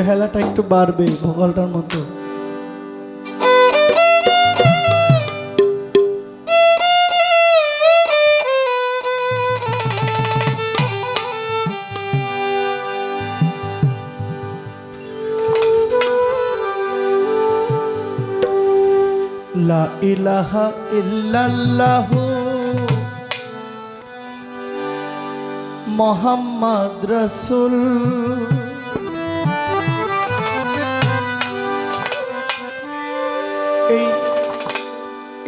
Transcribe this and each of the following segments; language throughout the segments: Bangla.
বেহালাটা একটু বাড়বে ভোকালটার মতো। ইলাহা ইল্লাল্লাহু মোহাম্মদ রসুল।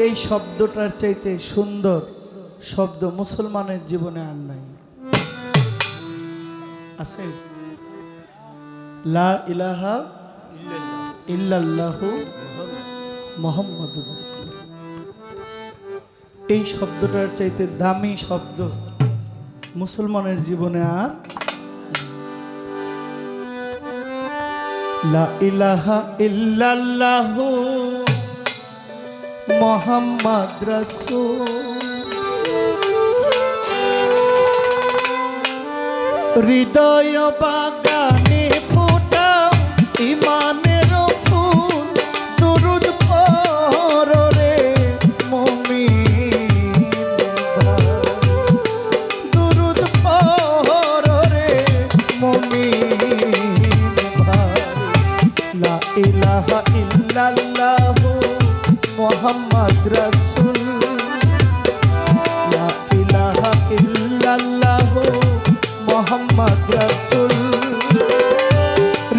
এই শব্দটার চাইতে সুন্দর শব্দ মুসলমানের জীবনে আর নাই। আছে? এই শব্দটার চাইতে দামি শব্দ মুসলমানের জীবনে আর লা ইল্লাল্লাহু মোহাম্মদ হৃদয় বাগানে ফোটা ইমানের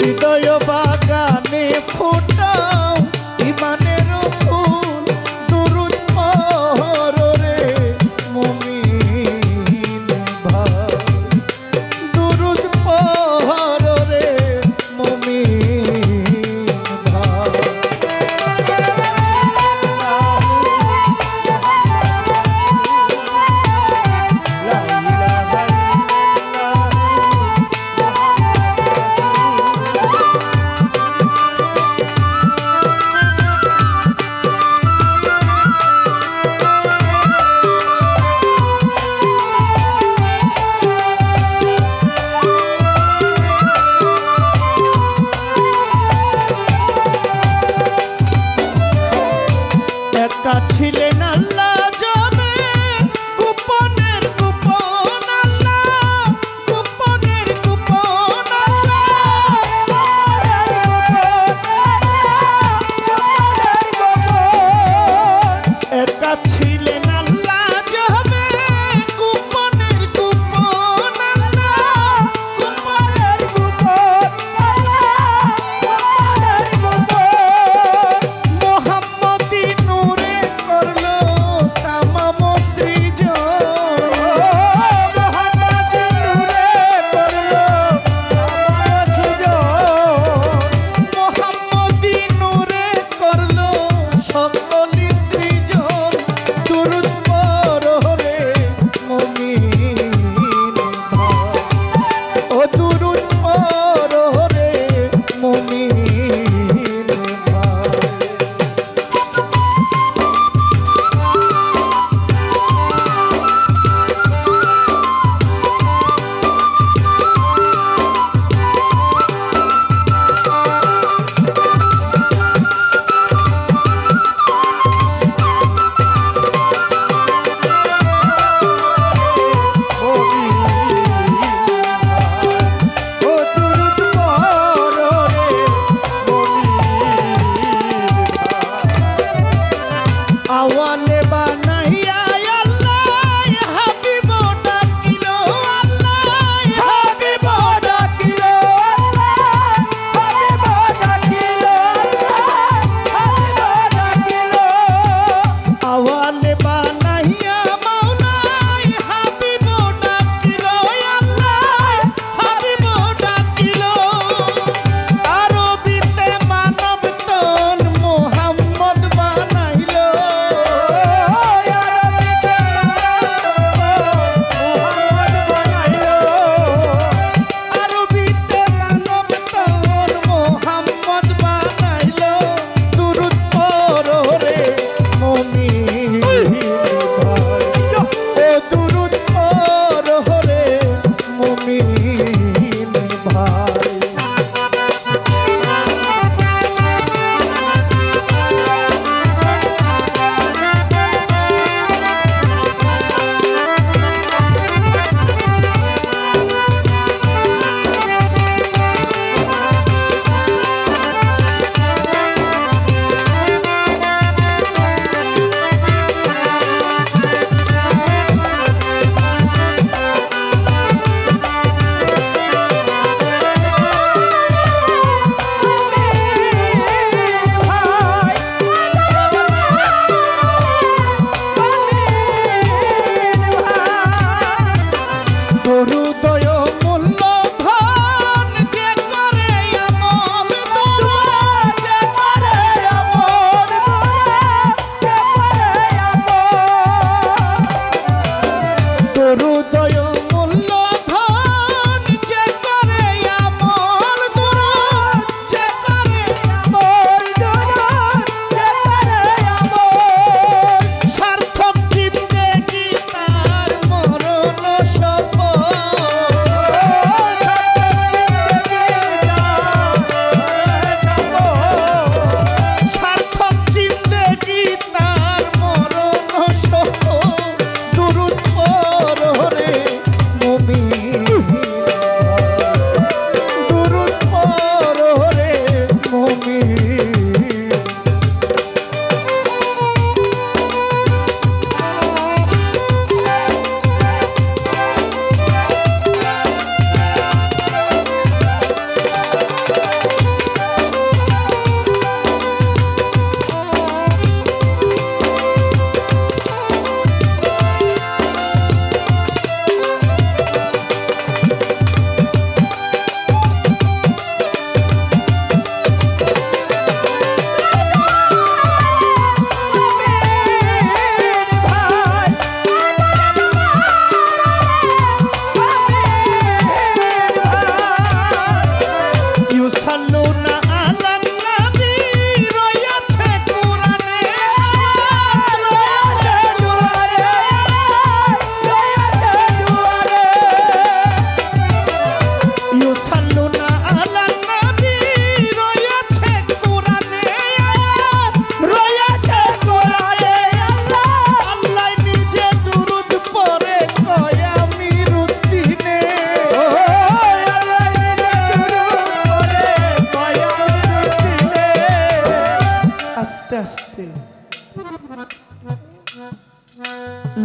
হৃদয় বাগানে ফুট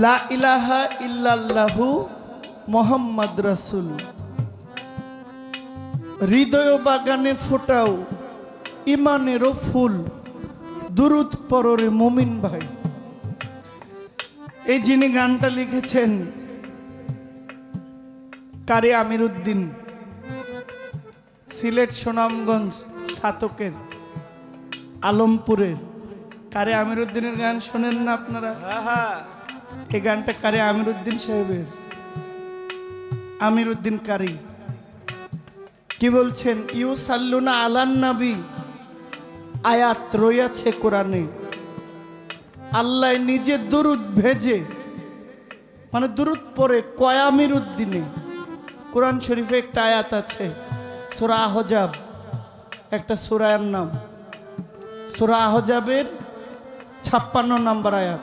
লা ইলাহা ইল্লাল্লাহু মোহাম্মদ রাসূল। হৃদয় বাগানে ফোটাও, ইমানেরও ফুল, দুরুদ পররে মুমিন ভাই। এই যিনি গানটা লিখেছেন, কারে আমির উদ্দিন সিলেট সুনামগঞ্জ সাতকের, আলমপুরের। কারে আমির উদ্দিনের গান শোনেন না আপনারা? এই গানটা কারে আমির উদ্দিন সাহেবের? আমির উদ্দিন কারি। কি বলছেন? ইউ সাল্লুনা আলান নাবি, আয়াত রইয়াছে কোরআনে। আল্লাহ নিজে দুরুদ ভেজে মানে দুরুদ পরে কয়ামির উদ্দিনে কোরআন শরীফে একটা আয়াত আছে, সুরা আহজাব, একটা সুরায়ের নাম। সুরা আহজাবের ছাপ্পান্ন নম্বর আয়াত।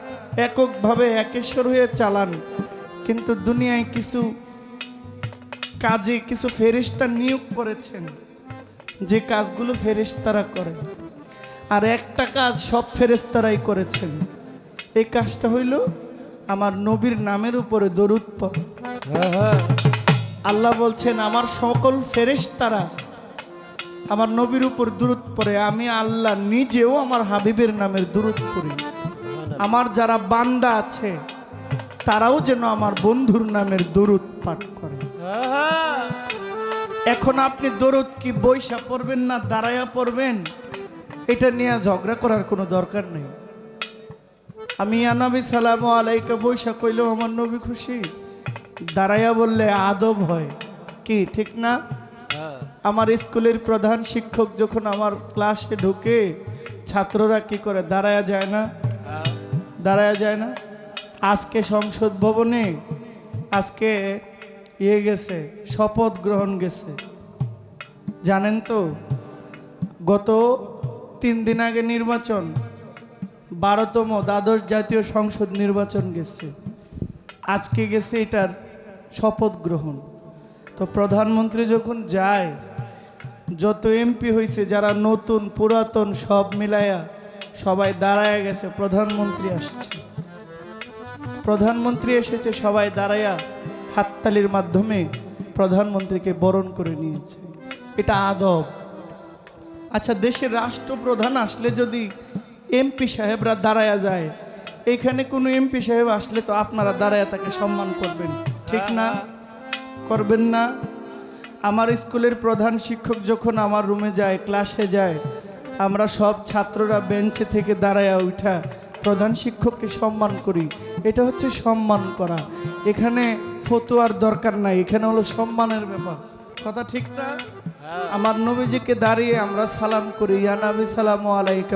এককভাবে একেশ্বর হয়ে চালান। কিন্তু দুনিয়ায় কিছু কাজে কিছু ফেরিস্তা নিয়োগ করেছেন। যে কাজগুলো ফেরেশতারা করে। আর একটা কাজ সব ফেরেশতারাই করেছেন। এই কাজটা হইল আমার নবীর নামের উপরে দরুদ পড়ে। আল্লাহ বলছেন আমার সকল ফেরেশতারা আমার নবীর উপর দূরত পড়ে। আমি আল্লাহ নিজেও আমার হাবিবের নামের দূরত পড়ি। আমার যারা বান্দা আছে তারাও যেন আমার বন্ধুর নামের দরুদ পাঠ করে। এখন আপনি দরুদ কি বৈশা পড়বেন না দাঁড়াইয়া পড়বেন? এটা নিয়ে ঝগড়া করার কোনো দরকার নেই। আমি আনাবি সালাম আলাইকা বৈশা কইলেও আমার নবী খুশি। দাঁড়াইয়া বললে আদব হয়। কি ঠিক না? আমার স্কুলের প্রধান শিক্ষক যখন আমার ক্লাসে ঢুকে ছাত্ররা কি করে দাঁড়ায়া যায় না? দাঁড়ায়া যায় না। আজকে সংসদ ভবনে আজকে ইয়ে গেছে, শপথ গ্রহণ গেছে। জানেন তো, গত তিন দিন আগে নির্বাচন, বারোতম দ্বাদশ জাতীয় সংসদ নির্বাচন গেছে। আজকে গেছে এটার শপথ গ্রহণ। তো প্রধানমন্ত্রী যখন যায়, যত এমপি হয়েছে যারা নতুন, পুরাতন, সব মিলায়া সবাই দাঁড়ায় গেছে, প্রধানমন্ত্রী আসছে। প্রধানমন্ত্রী এসেছে, সবাই দাঁড়াইয়া হাততালির মাধ্যমে প্রধানমন্ত্রীকে বরণ করে নিয়েছে। এটা আদব। আচ্ছা দেশের রাষ্ট্রপ্রধান আসলে যদি এমপি সাহেবরা দাঁড়ায়া যায়, এখানে কোনো এমপি সাহেব আসলে তো আপনারা দাঁড়ায়া তাকে সম্মান করবেন। ঠিক না? করবেন না? আমার স্কুলের প্রধান শিক্ষক যখন আমার রুমে যায় ক্লাসে যায় আমরা সব ছাত্ররা বেঞ্চে থেকে দাঁড়ায়া উঠা প্রধান শিক্ষককে সম্মান করি। এটা হচ্ছে সম্মান করা। এখানে ফতুয়ার দরকার নাই এখানে হলো সম্মানের ব্যাপার। কথা ঠিক না? আমার নবীজিকে দাঁড়িয়ে আমরা সালাম করি ইয়ানাবি সালাম আলাইকা।